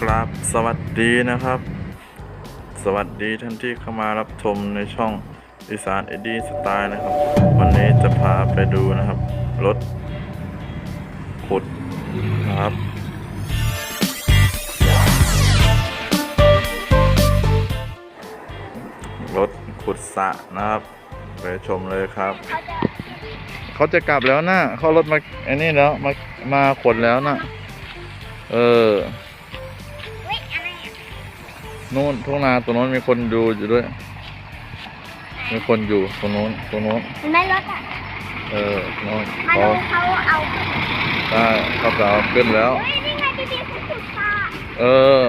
กราบสวัสดีนะครับ สวัสดีท่านที่เข้ามารับชมในช่องอีสานเอดีสไตล์นะครับ วันนี้จะพาไปดูนะครับ รถขุดนะครับรถขุดสะนะครับ ไปชมเลยครับ เขาจะกลับแล้วนะเขารถมาไอ้นี่แล้วมามาขนแล้วนะเออ นู่นทุ่งนาตรงโน้นมีคนดูอยู่ด้วย มีคนอยู่ตรงโน้นตรงโน้นเห็นไหมรถอะเออโน้นมาเขาดูเขาเอาขึ้นได้เขาจะเอาขึ้นแล้ว เฮ้ยนี่ไงดีดีเขาขุดฟ้าเออ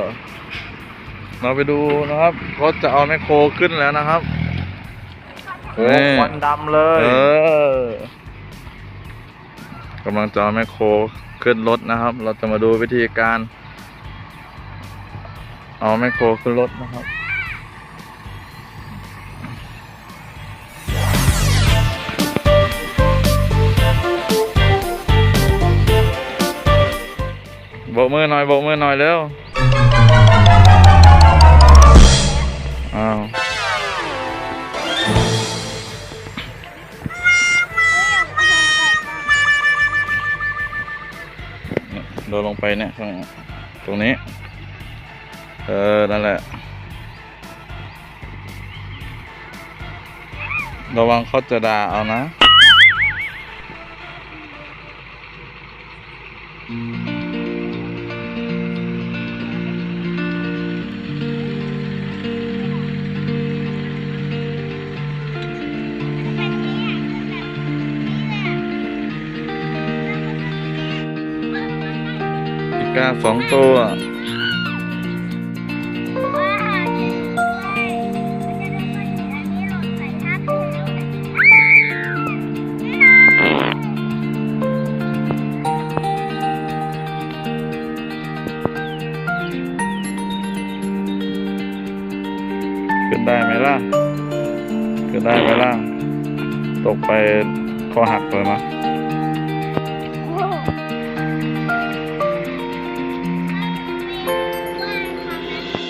เราไปดูนะครับเขาจะเอาแมคโครขึ้นแล้วนะครับโอ้ควันดำเลเอยอกำลังจะเอาแมคโครขึ้นรถนะครับ เราจะมาดูวิธีการ เอาแมโครขึ้นรถนะครับโบกมือหน่อยโบกมือหน่อยเร็วอ้าวโดนลงไปเนี่ยข้างตรงนี้ เออ นั่นแหละ ระวังเขาจะด่าเอานะ อีกาสองตัว ขึ้นได้ไหมล่ะขึ้นได้ไหมล่ะตกไปคอหักเลยมั้ยโอ้โห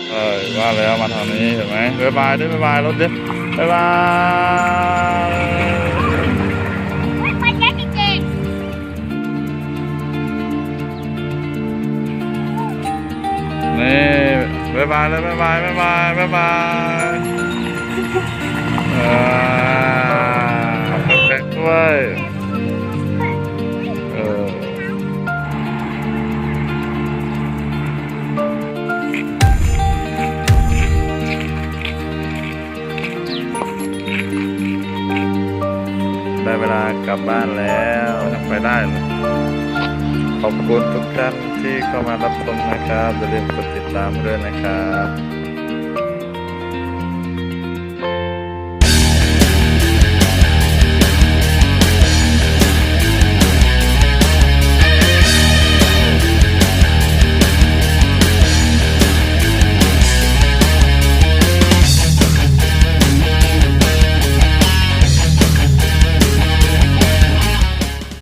เออว่าแล้วมาทางนี้เห็นไหมบ๊ายบายด้วยบ๊ายบายรถดิบ๊ายบาย บ๊ายบายเลยบ๊ายบายบ๊ายบายบ๊ายบายเออแบกด้วยเออได้เวลากลับบ้านแล้ว ไปได้เลย ขอบคุณทุกท่านที่เข้ามารับชมนะครับอย่าลืมกดติดตามด้วยนะครับ